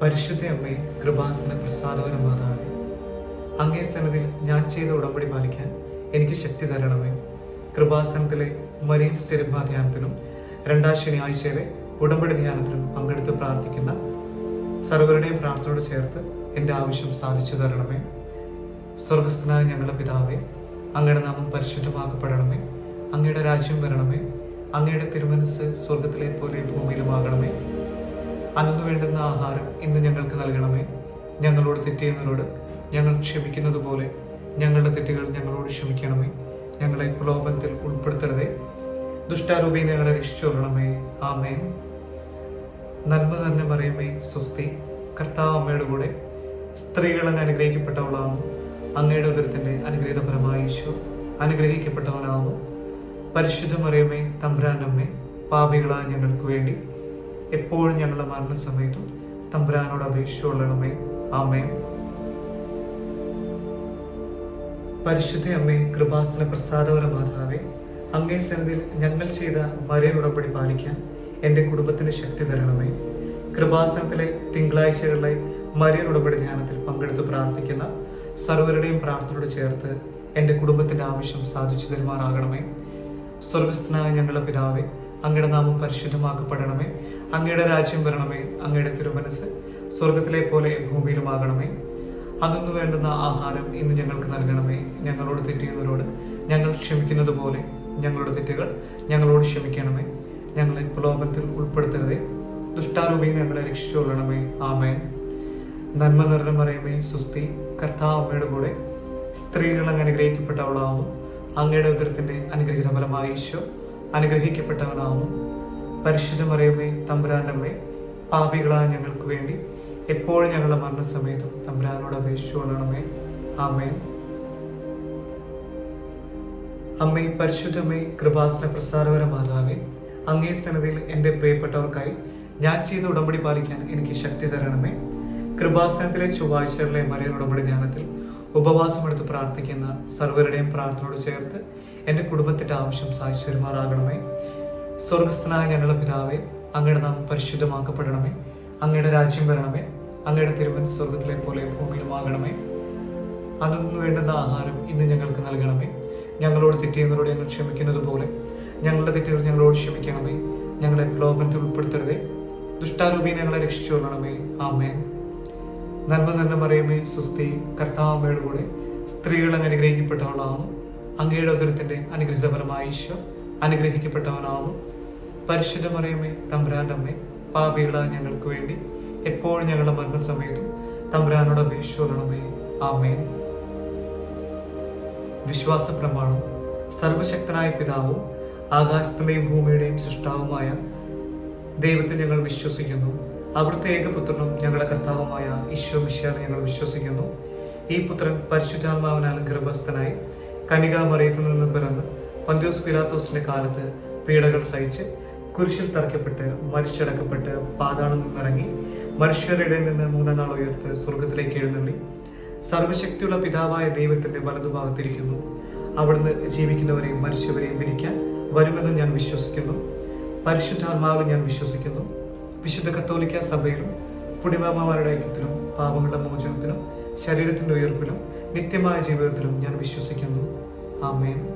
പരിശുദ്ധ അമ്മേ കൃപാസന പ്രസാദവന മാതാവേ അങ്ങേ സന്നദ്ധിയിൽ ഞാൻ ചെയ്ത ഉടമ്പടി പാലിക്കാൻ എനിക്ക് ശക്തി തരണമേ. കൃപാസനത്തിലെ മരീൻ സ്റ്റെരിമ ധ്യാനത്തിനും രണ്ടാം ശനിയാഴ്ചയിലെ ഉടമ്പടി ധ്യാനത്തിനും പങ്കെടുത്ത് പ്രാർത്ഥിക്കുന്ന സർവരുടെയും പ്രാർത്ഥനയോട് ചേർത്ത് എന്റെ ആവശ്യം സാധിച്ചു തരണമേ. സ്വർഗസ്ഥനായ ഞങ്ങളുടെ പിതാവേ അങ്ങയുടെ നാമം പരിശുദ്ധമാക്കപ്പെടണമേ. അങ്ങയുടെ രാജ്യം വരണമേ. അങ്ങയുടെ തിരുമനസ് സ്വർഗത്തിലെ പോലെ ഭൂമിയിലുമാകണമേ. അന്നു വേണ്ടുന്ന ആഹാരം ഇന്ന് ഞങ്ങൾക്ക് നൽകണമേ. ഞങ്ങളോട് തെറ്റിയുന്നവരോട് ഞങ്ങൾ ക്ഷമിക്കുന്നത് പോലെ ഞങ്ങളുടെ തെറ്റുകൾ ഞങ്ങളോട് ക്ഷമിക്കണമേ. ഞങ്ങളെ പ്രലോഭനത്തിൽ ഉൾപ്പെടുത്തരുതേ. ദുഷ്ടാരൂപി ഞങ്ങളെ രക്ഷിച്ചൊള്ളണമേ ആമേൻ. നന്മ തന്നെ പറയുമേ സ്വസ്തി. കർത്താവ് അമ്മയുടെ കൂടെ സ്ത്രീകൾ അങ്ങ് അനുഗ്രഹിക്കപ്പെട്ടവളാവും. അങ്ങയുടെ ഉദരത്തിന്റെ അനുഗ്രഹപരമായ ഫലമായ ഈശോ അനുഗ്രഹിക്കപ്പെട്ടവനാവും. മറിയമേ തമ്പ്രാനമ്മേ പാപികളായ ഞങ്ങൾക്ക് വേണ്ടി എപ്പോഴും ഞങ്ങളുടെ മരണസമയത്തും തമ്പുരാനോട് അപേക്ഷിച്ചുകൊള്ളണമേ. ആമേ പരിശുദ്ധ അമ്മേ കൃപാസന പ്രസാദവര മാതാവേ അങ്ങേ സന്നിധിയിൽ ഞങ്ങൾ ചെയ്ത മരേ ഉടമ്പടി പാലിക്കാൻ എന്റെ കുടുംബത്തിന് ശക്തി തരണമേ. കൃപാസനത്തിലെ തിങ്കളാഴ്ചകളിലെ മരിയൻ ഉടമ്പടി ധ്യാനത്തിൽ പങ്കെടുത്ത് പ്രാർത്ഥിക്കുന്ന സർവരുടെയും പ്രാർത്ഥനയോട് ചേർത്ത് എന്റെ കുടുംബത്തിന്റെ ആവശ്യം സാധിച്ചു തരുമാറാകണമേ. സ്വർഗസ്ഥനായ ഞങ്ങളുടെ പിതാവേ അങ്ങയുടെ നാമം പരിശുദ്ധമാക്കപ്പെടണമേ. അങ്ങയുടെ രാജ്യം വരണമേ അങ്ങയുടെ തിരുമനസ് സ്വർഗത്തിലെ പോലെ ഭൂമിയിലുമാകണമേ. അതൊന്നു വേണ്ടുന്ന ആഹാരം ഇന്ന് ഞങ്ങൾക്ക് നൽകണമേ. ഞങ്ങളോട് തെറ്റിയവരോട് ഞങ്ങൾ ക്ഷമിക്കുന്നത് പോലെ ഞങ്ങളുടെ തെറ്റുകൾ ഞങ്ങളോട് ക്ഷമിക്കണമേ. ഞങ്ങളെ പ്രലോഭനത്തിൽ ഉൾപ്പെടുത്തരുതേ. ദുഷ്ടാരൂപി ഞങ്ങളെ രക്ഷിച്ചുകൊള്ളണമേ. ആമേൻ. നന്മ നിറഞ്ഞ മറിയമേ സുസ്തി കർത്താവ് അമ്മയുടെ കൂടെ. സ്ത്രീകൾ അങ്ങ് അനുഗ്രഹിക്കപ്പെട്ടവളാവും. അങ്ങയുടെ ഉദരത്തിന്റെ അനുഗ്രഹിത ഫലമായ ഈശോ അനുഗ്രഹിക്കപ്പെട്ടവനാവുന്നു പരിശുദ്ധ മറിയമ്മേ തമ്പുരാനമ്മേ പാപികളായ ഞങ്ങൾക്ക് വേണ്ടി എപ്പോഴും ഞങ്ങളുടെ മരണസമയത്തും തമ്പുരാനോട് അപേക്ഷിച്ചു കൊള്ളണമേ. ആമേൻ. അമ്മേ പരിശുദ്ധമേ കൃപാസന പ്രസാരവര മാതാവേ അങ്ങേ സ്ഥലത്തിൽ എന്റെ പ്രിയപ്പെട്ടവർക്കായി ഞാൻ ചെയ്ത ഉടമ്പടി പാലിക്കാൻ എനിക്ക് ശക്തി തരണമേ. കൃപാസനത്തിലെ ചൊവ്വാഴ്ചകളിലെ മറിയൻ ഉടമ്പടി ധ്യാനത്തിൽ ഉപവാസമെടുത്ത് പ്രാർത്ഥിക്കുന്ന സർവരുടെയും പ്രാർത്ഥനയോട് ചേർത്ത് എന്റെ കുടുംബത്തിന്റെ ആവശ്യം സാധിച്ചു വരുമാറാകണമേ. സ്വർഗസ്ഥനായ ഞങ്ങളുടെ പിതാവേ അങ്ങയുടെ നാമം പരിശുദ്ധമാക്കപ്പെടണമേ. അങ്ങയുടെ രാജ്യം വരണമേ. അങ്ങയുടെ തിരുവൻ സ്വർഗത്തിലെ പോലെ ഭൂമിയിലുമാകണമേ അതൊന്നു വേണ്ടുന്ന ആഹാരം ഇന്ന് ഞങ്ങൾക്ക് നൽകണമേ. ഞങ്ങളോട് തെറ്റിയുന്നവരോട് ഞങ്ങൾ ക്ഷമിക്കുന്നത് പോലെ. ഞങ്ങളുടെ തെറ്റുകൾ ഞങ്ങളോട് ക്ഷമിക്കണമേ. ഞങ്ങളെ പ്രലോഭനത്തിൽ ഉൾപ്പെടുത്തരുതേ. ദുഷ്ടാരൂപി ഞങ്ങളെ രക്ഷിച്ചു കൊള്ളണമേ. ആമേ നന്മ നന്മ പറയുമേ സുസ്തി കർത്താവമ്മയുടെ കൂടെ സ്ത്രീകൾ അങ്ങ് അനുഗ്രഹിക്കപ്പെട്ടവളാണ് അങ്ങയുടെ ഉദരത്തിന്റെ അനുഗ്രഹിത ഫലമായ ഈശോ അനുഗ്രഹിക്കപ്പെട്ടവനാവും. പരിശുദ്ധ മറിയമ്മേ തമ്പുരാന്റെ അമ്മേ പാപികളായ ഞങ്ങൾക്ക് വേണ്ടി എപ്പോഴും ഞങ്ങളുടെ മരണസമയത്തും തമ്പുരാനോട് അപേക്ഷിച്ചു കൊള്ളണമേ. ആമേൻ. വിശ്വാസ പ്രമാണം സർവശക്തനായ പിതാവും ആകാശത്തിന്റെയും ഭൂമിയുടെയും സൃഷ്ടാവുമായ ദൈവത്തെ ഞങ്ങൾ വിശ്വസിക്കുന്നു. അവിടുത്തെ ഏകപുത്രനും ഞങ്ങളുടെ കർത്താവുമായ ഈശോ മിശിയാനെ ഞങ്ങൾ വിശ്വസിക്കുന്നു. ഈ പുത്രൻ പരിശുദ്ധാത്മാവിനാൽ ഗർഭസ്ഥനായി കനികാമറിയത്തിൽ നിന്ന് പിറന്ന് പന്ത്യോസ് പിലാത്തോസിന്റെ കാലത്ത് പീഡകൾ സഹിച്ച് കുരിശിൽ തറയ്ക്കപ്പെട്ട് മരിച്ചടക്കപ്പെട്ട് പാതാളം നിന്നിറങ്ങി മനുഷ്യരുടെ നിന്ന് മൂന്നാം നാൾ ഉയർത്ത് സ്വർഗത്തിലേക്ക് എഴുന്നള്ളി. സർവശക്തിയുള്ള പിതാവായ ദൈവത്തിന്റെ വലതുഭാഗത്തിരിക്കുന്നു. അവിടുന്ന് ജീവിക്കുന്നവരെയും മരിച്ചവരെയും വിരിക്കാൻ വരുമെന്ന് ഞാൻ വിശ്വസിക്കുന്നു. പരിശുദ്ധാത്മാവിൽ ഞാൻ വിശ്വസിക്കുന്നു. വിശുദ്ധ കത്തോലിക്ക സഭയിലും പുണ്യമാമാരുടെ ഐക്യത്തിലും പാപങ്ങളുടെ മോചനത്തിലും ശരീരത്തിന്റെ ഉയർപ്പിലും നിത്യമായ ജീവിതത്തിലും ഞാൻ വിശ്വസിക്കുന്നു. ആമേൻ.